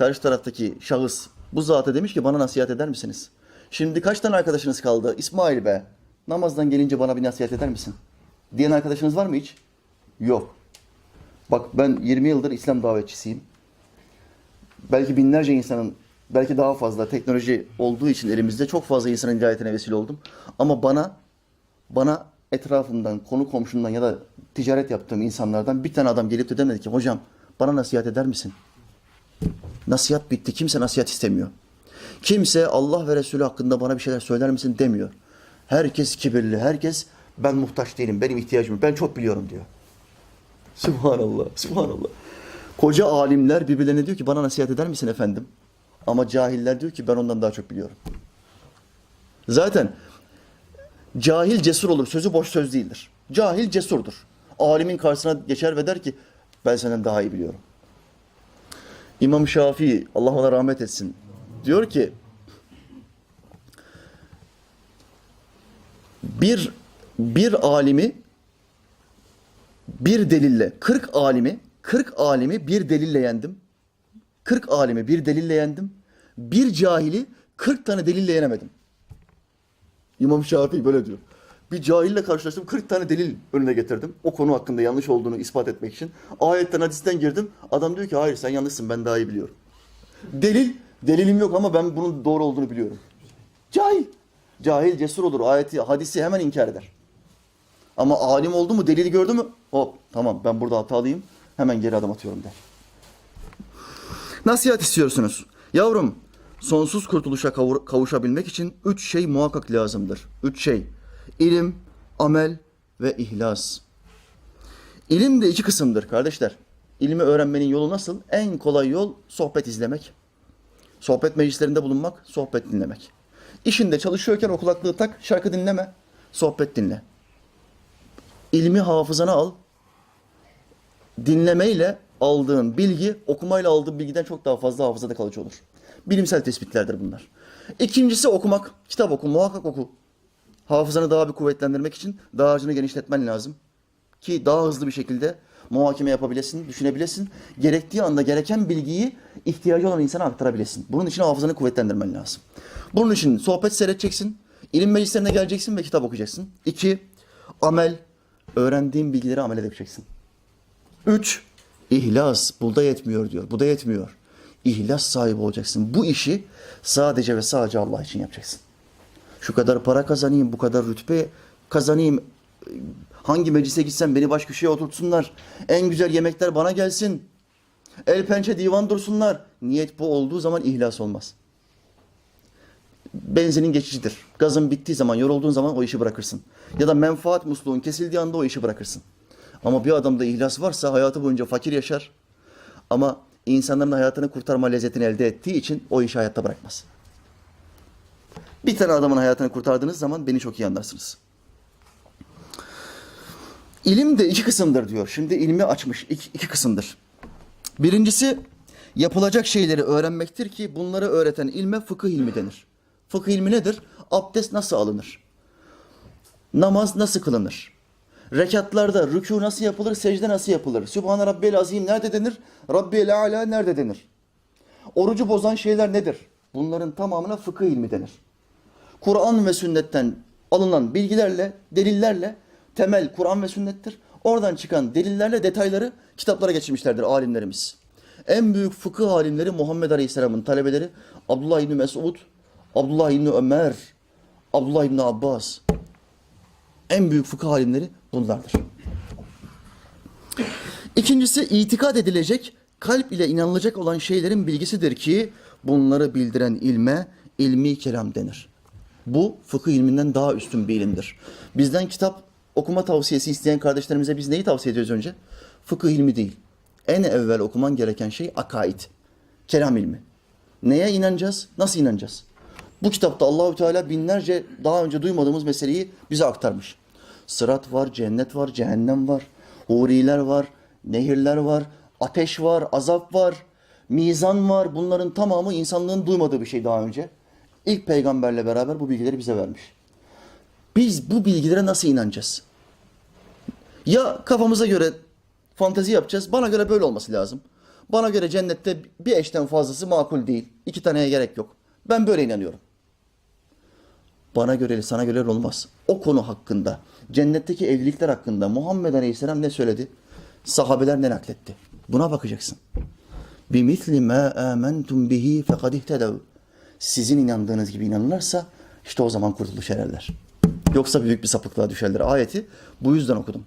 karşı taraftaki şahıs bu zata demiş ki bana nasihat eder misiniz? Şimdi kaç tane arkadaşınız kaldı? İsmail be. Namazdan gelince bana bir nasihat eder misin? Diyen arkadaşınız var mı hiç? Yok. Bak ben 20 yıldır İslam davetçisiyim. Belki binlerce insanın, belki daha fazla teknoloji olduğu için elimizde çok fazla insanın hidayetine vesile oldum. Ama bana, bana etrafımdan, konu komşumdan ya da ticaret yaptığım insanlardan bir tane adam gelip de demedi ki hocam bana nasihat eder misin? Nasihat bitti. Kimse nasihat istemiyor. Kimse Allah ve Resulü hakkında bana bir şeyler söyler misin demiyor. Herkes kibirli. Herkes ben muhtaç değilim. Benim ihtiyacım yok. Ben çok biliyorum diyor. Subhanallah. Subhanallah. Koca alimler birbirlerine diyor ki bana nasihat eder misin efendim? Ama cahiller diyor ki ben ondan daha çok biliyorum. Zaten cahil cesur olur. Sözü boş söz değildir. Cahil cesurdur. Alimin karşısına geçer ve der ki ben senden daha iyi biliyorum. İmam Şafii Allah ona rahmet etsin. Diyor ki bir bir alimi bir delille 40 alimi 40 alimi bir delille yendim. 40 alimi bir delille yendim. Bir cahili 40 tane delille yenemedim. İmam Şafii böyle diyor. Bir cahille karşılaştım 40 tane delil önüne getirdim. O konu hakkında yanlış olduğunu ispat etmek için. Ayetten hadisten girdim. Adam diyor ki hayır sen yanlışsın ben daha iyi biliyorum. Delil, delilim yok ama ben bunun doğru olduğunu biliyorum. Cahil. Cahil cesur olur. Ayeti, hadisi hemen inkar eder. Ama alim oldu mu, delili gördü mü? Hop tamam ben burada hatalıyım. Hemen geri adım atıyorum der. Nasihat istiyorsunuz. Yavrum, sonsuz kurtuluşa kavuşabilmek için üç şey muhakkak lazımdır. Üç şey. İlim, amel ve ihlas. İlim de iki kısımdır kardeşler. İlmi öğrenmenin yolu nasıl? En kolay yol sohbet izlemek. Sohbet meclislerinde bulunmak, sohbet dinlemek. İşinde çalışıyorken o kulaklığı tak, şarkı dinleme, sohbet dinle. İlmi hafızana al. Dinlemeyle aldığın bilgi, okumayla aldığın bilgiden çok daha fazla hafızada kalıcı olur. Bilimsel tespitlerdir bunlar. İkincisi okumak. Kitap oku, muhakkak oku. Hafızanı daha bir kuvvetlendirmek için dağarcığını genişletmen lazım. Ki daha hızlı bir şekilde muhakeme yapabilesin, düşünebilesin. Gerektiği anda gereken bilgiyi ihtiyacı olan insana aktarabilesin. Bunun için hafızanı kuvvetlendirmen lazım. Bunun için sohbet seyredeceksin, ilim meclislerine geleceksin ve kitap okuyacaksın. İki, amel, öğrendiğin bilgileri amel edeceksin. Üç, ihlas. Bu da yetmiyor diyor. Bu da yetmiyor. İhlas sahibi olacaksın. Bu işi sadece ve sadece Allah için yapacaksın. Şu kadar para kazanayım, bu kadar rütbe kazanayım. Hangi meclise gitsem beni baş köşeye oturtsunlar. En güzel yemekler bana gelsin. El pençe divan dursunlar. Niyet bu olduğu zaman ihlas olmaz. Benzinin geçicidir. Gazın bittiği zaman, yorulduğun zaman o işi bırakırsın. Ya da menfaat musluğun kesildiği anda o işi bırakırsın. Ama bir adamda ihlas varsa hayatı boyunca fakir yaşar. Ama insanların hayatını kurtarma lezzetini elde ettiği için o işi hayatta bırakmaz. Bir tane adamın hayatını kurtardığınız zaman beni çok iyi anlarsınız. İlim de iki kısımdır diyor. Şimdi ilmi açmış. iki, iki kısımdır. Birincisi yapılacak şeyleri öğrenmektir ki bunları öğreten ilme fıkıh ilmi denir. Fıkıh ilmi nedir? Abdest nasıl alınır? Namaz nasıl kılınır? Rekatlarda rükû nasıl yapılır, secde nasıl yapılır? Sübhane Rabbiyel Azim nerede denir? Rabbiyel Ala nerede denir? Orucu bozan şeyler nedir? Bunların tamamına fıkıh ilmi denir. Kur'an ve sünnetten alınan bilgilerle, delillerle temel Kur'an ve sünnettir. Oradan çıkan delillerle detayları kitaplara geçirmişlerdir alimlerimiz. En büyük fıkıh alimleri Muhammed Aleyhisselam'ın talebeleri Abdullah İbni Mesud, Abdullah İbni Ömer, Abdullah İbni Abbas. En büyük fıkıh alimleri bunlardır. İkincisi itikad edilecek, kalp ile inanılacak olan şeylerin bilgisidir ki bunları bildiren ilme ilmi kelam denir. Bu fıkıh ilminden daha üstün bir ilimdir. Bizden kitap okuma tavsiyesi isteyen kardeşlerimize biz neyi tavsiye ediyoruz önce? Fıkıh ilmi değil. En evvel okuman gereken şey akaid. Kelam ilmi. Neye inanacağız? Nasıl inanacağız? Bu kitapta Allahü Teala binlerce daha önce duymadığımız meseleyi bize aktarmış. Sırat var, cennet var, cehennem var, huriler var, nehirler var, ateş var, azap var, mizan var. Bunların tamamı insanlığın duymadığı bir şey daha önce İlk peygamberle beraber bu bilgileri bize vermiş. Biz bu bilgilere nasıl inanacağız? Ya kafamıza göre fantezi yapacağız. Bana göre böyle olması lazım. Bana göre cennette bir eşten fazlası makul değil. İki taneye gerek yok. Ben böyle inanıyorum. Bana göre, sana göre olmaz. O konu hakkında, cennetteki evlilikler hakkında Muhammed Aleyhisselam ne söyledi? Sahabeler ne nakletti? Buna bakacaksın. بِمِثْلِ مَا آمَنْتُمْ بِهِ فَقَدْ اِهْتَدَوْا sizin inandığınız gibi inanırlarsa işte o zaman kurtuluş ererler. Yoksa büyük bir sapıklığa düşerler. Ayeti bu yüzden okudum.